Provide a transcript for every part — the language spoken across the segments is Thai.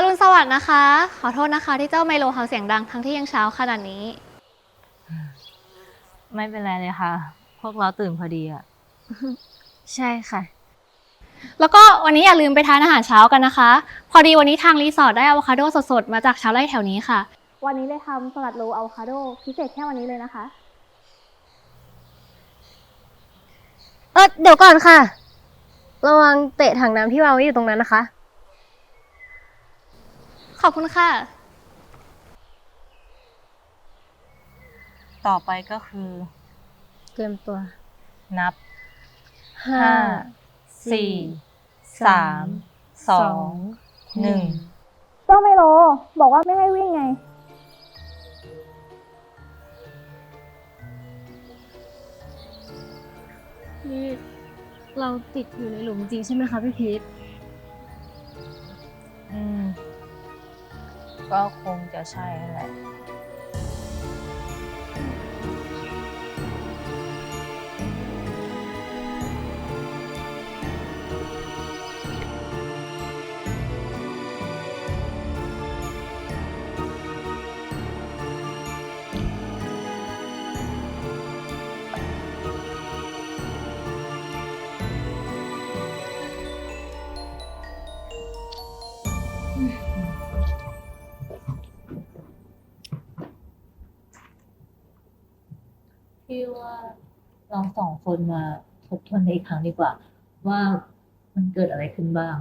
สวัสดีนะคะ ขอโทษนะคะที่เจ้าไมโลเห่าเสียงดังทั้งที่ยังเช้าขนาดนี้ ไม่เป็นไรเลยค่ะ พวกเราตื่นพอดีอะใช่ค่ะ แล้วก็วันนี้อย่าลืมไปทานอาหารเช้ากันนะคะ พอดีวันนี้ทางรีสอร์ทได้อะโวคาโดสดๆ มาจากชาวไร่แถวนี้ค่ะ วันนี้เลยทำสลัดโลอะโวคาโดพิเศษแค่วันนี้เลยนะคะ เออเดี๋ยวก่อนค่ะ ระวังเตะถังน้ำที่วางไว้อยู่ตรงนั้นนะคะ ขอบคุณค่ะ ต่อไปก็คือ เตรียมตัวนับห้าห้าสี่สามสองหนึ่งเจ้าไมโลบอกว่าไม่ให้วิ่งไง นี่เราติดอยู่ในหลุมจริงใช่ไหมคะพี่พีทอืม ก็คงจะใช่แหละ พี่ว่าเราสองคนมาทบทวนในอีกครั้งดีกว่า ว่ามันเกิดอะไรขึ้นบ้าง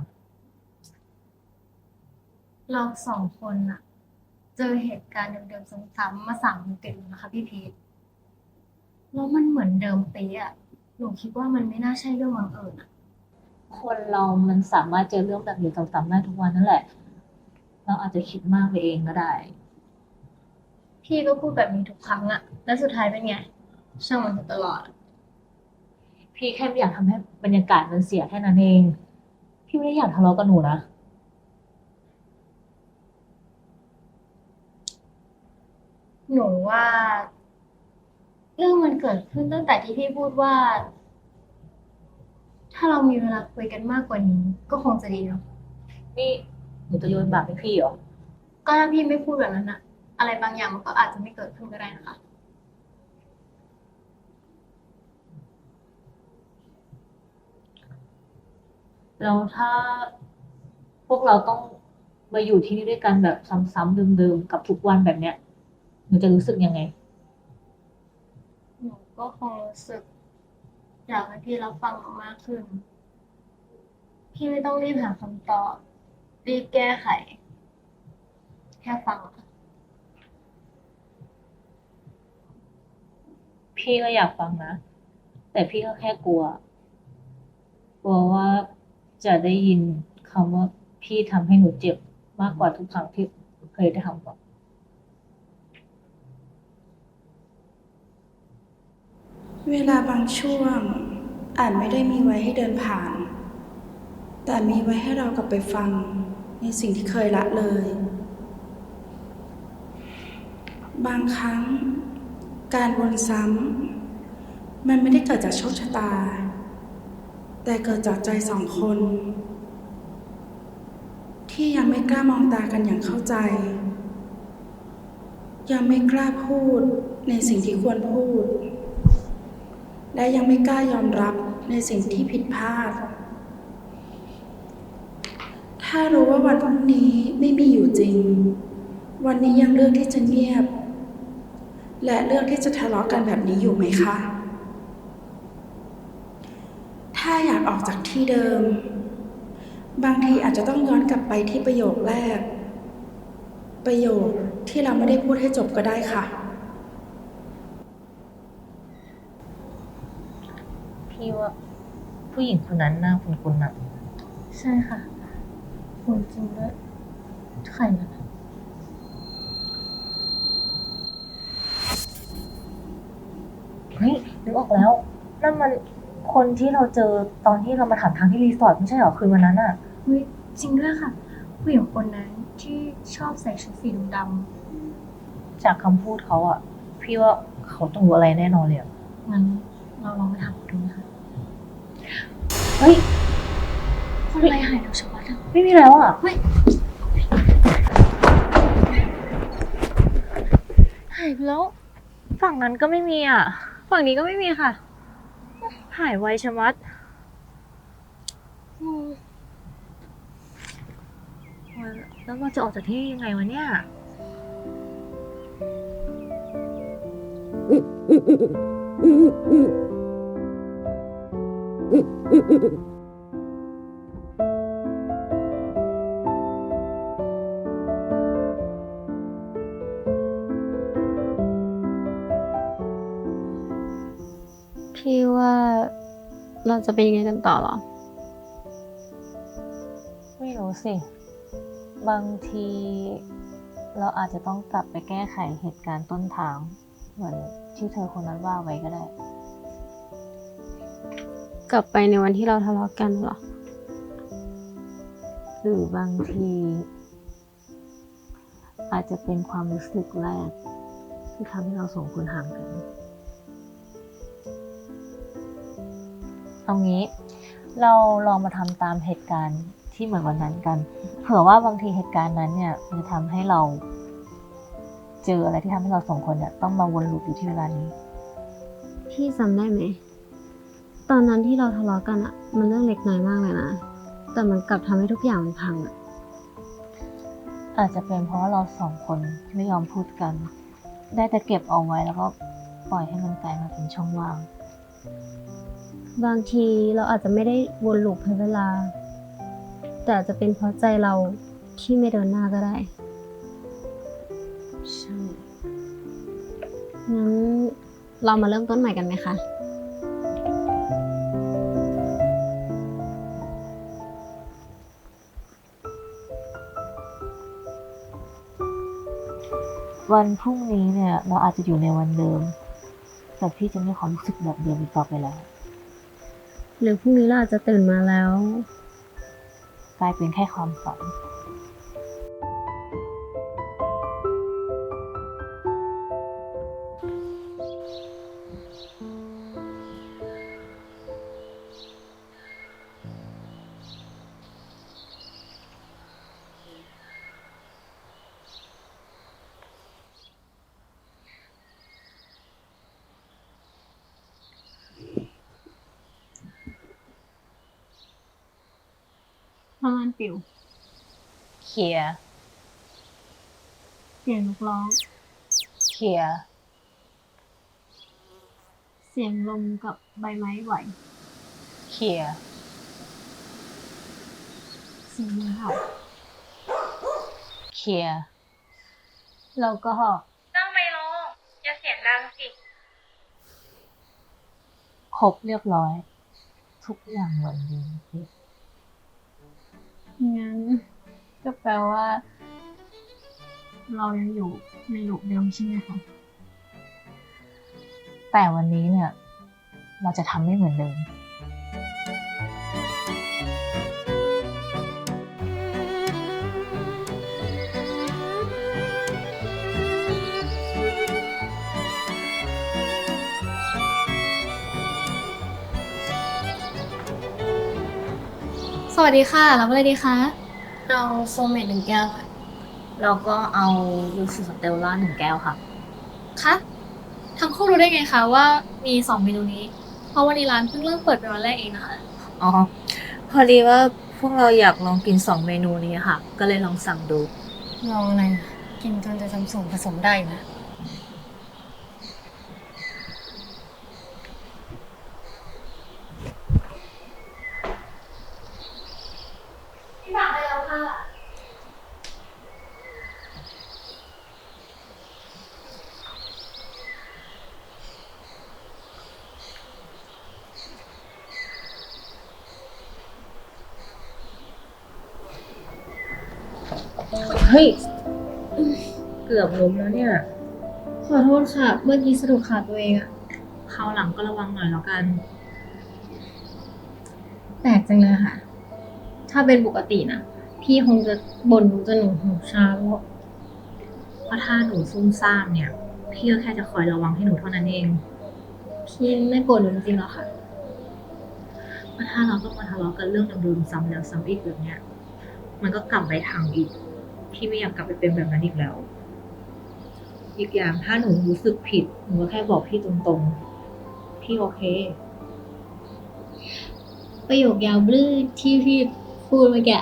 เราสองคนอะเจอเหตุการณ์เดิมๆซ้ำๆมาสามวันติดแล้วนะคะพี่พีทแล้วมันเหมือนเดิมเป๊ะอะหนูคิดว่ามันไม่น่าใช่เรื่องบังเอิญอะคนเรามันสามารถเจอเรื่องแบบนี้ซ้ำๆได้ทุกวันนั่นแหละ เราอาจจะคิดมากไปเองก็ได้ พี่ก็พูดแบบนี้ทุกครั้งอะแล้วสุดท้ายเป็นไง ช่างมันอยู่ตลอดอะพี่แค่ไม่อยากทำให้บรรยากาศมันเสียแค่นั้นเอง พี่ไม่ได้อยากทะเลาะกับหนูนะ หนูว่า เรื่องมันเกิดขึ้นตั้งแต่ที่พี่พูดว่า ถ้าเรามีเวลาคุยกันมากกว่านี้ ก็คงจะดีเนาะนี่หนูจะโยนบาปให้พี่เหรอ ก็ถ้าพี่ไม่พูดแบบนั้นอะอะไรบางอย่างมันก็อาจจะไม่เกิดขึ้นก็ได้นะคะ แล้วถ้าพวกเราต้องมาอยู่ที่นี่ด้วยกันแบบซ้ำๆเดิมๆกับทุกวันแบบเนี้ยหนูจะรู้สึกยังไง หนูก็คงรู้สึกอยากให้พี่รับฟังหนูมากขึ้น พี่ไม่ต้องรีบหาคำตอบ รีบแก้ไข แค่ฟังอะพี่ก็อยากฟังนะ แต่พี่ก็แค่กลัว กลัวว่า จะได้ยินคำว่าพี่ทำให้หนูเจ็บมากกว่าทุกครั้งที่เคยได้ทำก่อนเวลาบางช่วงอาจไม่ได้มีไว้ให้เดินผ่าน แต่มีไว้ให้เรากลับไปฟังในสิ่งที่เคยละเลย บางครั้งการวนซ้ำมันไม่ได้เกิดจากโชคชะตา แต่เกิดจากใจสองคน ที่ยังไม่กล้ามองตากันอย่างเข้าใจ ยังไม่กล้าพูดในสิ่งที่ควรพูด และยังไม่กล้ายอมรับในสิ่งที่ผิดพลาด ถ้ารู้ว่าวันพรุ่งนี้ไม่มีอยู่จริง วันนี้ยังเลือกที่จะเงียบ และเลือกที่จะทะเลาะกันแบบนี้อยู่ไหมคะ ถ้าอยากออกจากที่เดิม บางทีอาจจะต้องย้อนกลับไปที่ประโยคแรก ประโยคที่เราไม่ได้พูดให้จบก็ได้ค่ะ พี่ว่าผู้หญิงคนนั้นหน้าคุ้นๆอะใช่ค่ะคุณจริงด้วยใครนะเฮ้ยนึกออกแล้วนั่นมัน คนที่เราเจอตอนที่เรามาถามทางที่รีสอร์ทไม่ใช่เหรอคืนวันนั้นอะเฮ้ยจริงด้วยค่ะ ผู้หญิงคนนั้นที่ชอบใส่ชุดสีดำจากคำพูดเขาอะพี่ว่าเขาต้องรู้อะไรแน่นอนเลยอะๆงั้นเราลองไปถามดูนะคะเฮ้ย คนไรหายแเราชวัดอะไม่มีแล้วอะเฮ้ยหายไปแล้ว ฝั่งนั้นก็ไม่มีอะฝั่งนี้ก็ไม่มีค่ะ หายไวชะมัดอืมแล้วเราจะออกจากที่นี่ยังไงวะเนี่ยพี่ จะเป็นยังไงกันต่อเหรอ ไม่รู้สิ บางทีเราอาจจะต้องกลับไปแก้ไขเหตุการณ์ต้นทาง เหมือนที่เธอคนนั้นว่าไว้ก็ได้ กลับไปในวันที่เราทะเลาะกันเหรอ หรือบางที อาจจะเป็นความรู้สึกแรกที่ทำให้เราสองคนห่างกัน เอางี้ เราลองมาทำตามเหตุการณ์ที่เหมือนวันนั้นกัน เผื่อว่าบางทีเหตุการณ์นั้นเนี่ยมันจะทำให้เรา เจออะไรที่ทำให้เราสองคนเนี่ยต้องมาวนลูปอยู่ที่เวลานี้ พี่จำได้ไหมตอนนั้นที่เราทะเลาะกันอะมันเรื่องเล็กน้อยมากเลยนะ แต่มันกลับทำให้ทุกอย่างมันพังอะอาจจะเป็นเพราะว่าเราสองคนไม่ยอมพูดกัน ได้แต่เก็บเอาไว้แล้วก็ปล่อยให้มันกลายมาเป็นช่องว่าง บางทีเราอาจจะไม่ได้วนลูปให้เวลา แต่อาจจะเป็นเพราะใจเราที่ไม่เดินหน้าก็ได้ ใช่ งั้นเรามาเริ่มต้นใหม่กันไหมคะ วันพรุ่งนี้เนี่ย เราอาจจะอยู่ในวันเดิม แต่พี่จะไม่ความรู้สึกแบบเดิมอีกต่อไปแล้ว หรือพรุ่งนี้เราอาจจะตื่นมาแล้ว กลายเป็นแค่ความฝัน ทำงานปิวเคลียร์เสียงนกร้อง เคลียร์เสียงลมกับใบไม้ไหว เคลียร์เสียงมือเห่าเคลียร์แล้วก็ต้องไมโลอย่าเสียงดังสิ ครบเรียบร้อย ทุกอย่างเหมือนเดิม งั้นก็แปลว่า เรายังอยู่ในลูปเดิมใช่ไหมคะ แต่วันนี้เนี่ย เราจะทำไม่เหมือนเดิม วัสดีค่ะ รับอะไรดีคะ เอาโฟมเมดหนึ่งแก้วค่ะ แล้วก็เอาลูซิสเตลล่าหนึ่งแก้วค่ะ คะทั้งคู่รู้ได้ไงคะว่ามีสองเมนูนี้ เพราะวันนี้ร้านเพิ่งเริ่มเปิดเป็นวันแรกเองนะคะ อ๋อ พอดีว่าพวกเราอยากลองกินสองเมนูนี้ค่ะ ก็เลยลองสั่งดู ลองอะไร กินจนจะจำสูงผสมได้นะ พี่สั่งไปแล้วค่ะ เฮ้ย เกือบล้มแล้วเนี่ย ขอโทษค่ะ เมื่อกี้สะดุดขาตัวเองอะคราวหลังก็ระวังหน่อยแล้วกัน แปลกจังเลยค่ะ ถ้าเป็นปกตินะ พี่คงจะบ่นหนูจนหนูหูชาแล้วเพราะถ้าหนูซุ่มซ่ามเนี่ย พี่ก็แค่จะคอยระวังให้หนูเท่านั้นเอง พี่ไม่โกรธหนูจริงๆหรอคะเพราะถ้าเราต้องมาทะเลาะกันเรื่องเดิมๆซ้ำแล้วซ้ำอีกแบบเนี้ย มันก็กลับไปทางอีก พี่ไม่อยากกลับไปเป็นแบบนั้นอีกแล้วพอีกอย่างถ้าหนูรู้สึกผิดหนูก็แค่บอกพี่ตรงๆ พี่โอเค ประโยคยาวบื้อที่พี่พูดเมื่อกี้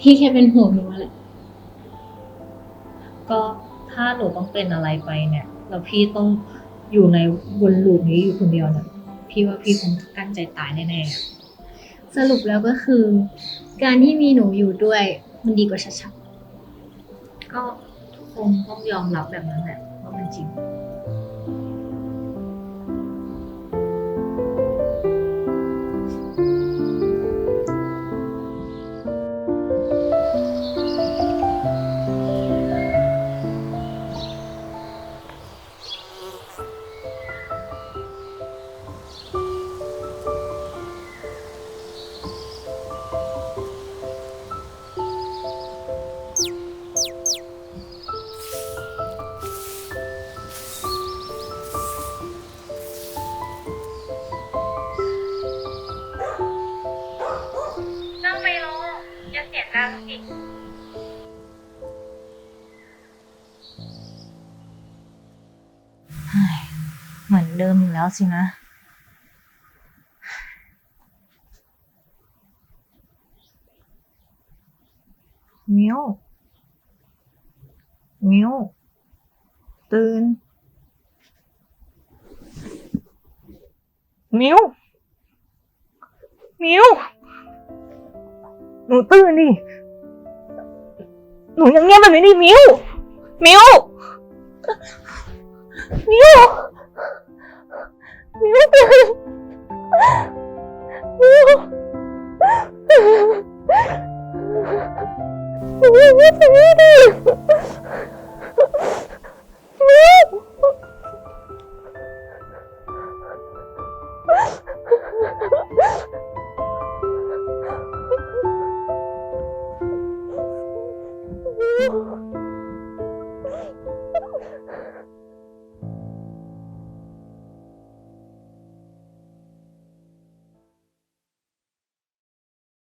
พี่แค่เป็นห่วงหนูแหละก็ถ้าหนูต้องเป็นอะไรไปเนี่ย แล้วพี่ต้องอยู่ในวนลูปนี้อยู่คนเดียวเนี่ยพี่ว่าพี่คงกั้นใจตายแน่ๆอะสรุปแล้วก็คือ การที่มีหนูอยู่ด้วยมันดีกว่าชัด ก็คงต้องยอมรับแบบนั้นแหละว่ามันจริงนั่ง เดิมอีกแล้วสินะ มิว มิว ตื่น มิว มิว หนูตื่นดิ หนูยังเงียบแบบนี้ดิมิว มิว มิว มิวตื่นมิวมิวไม่ตื่น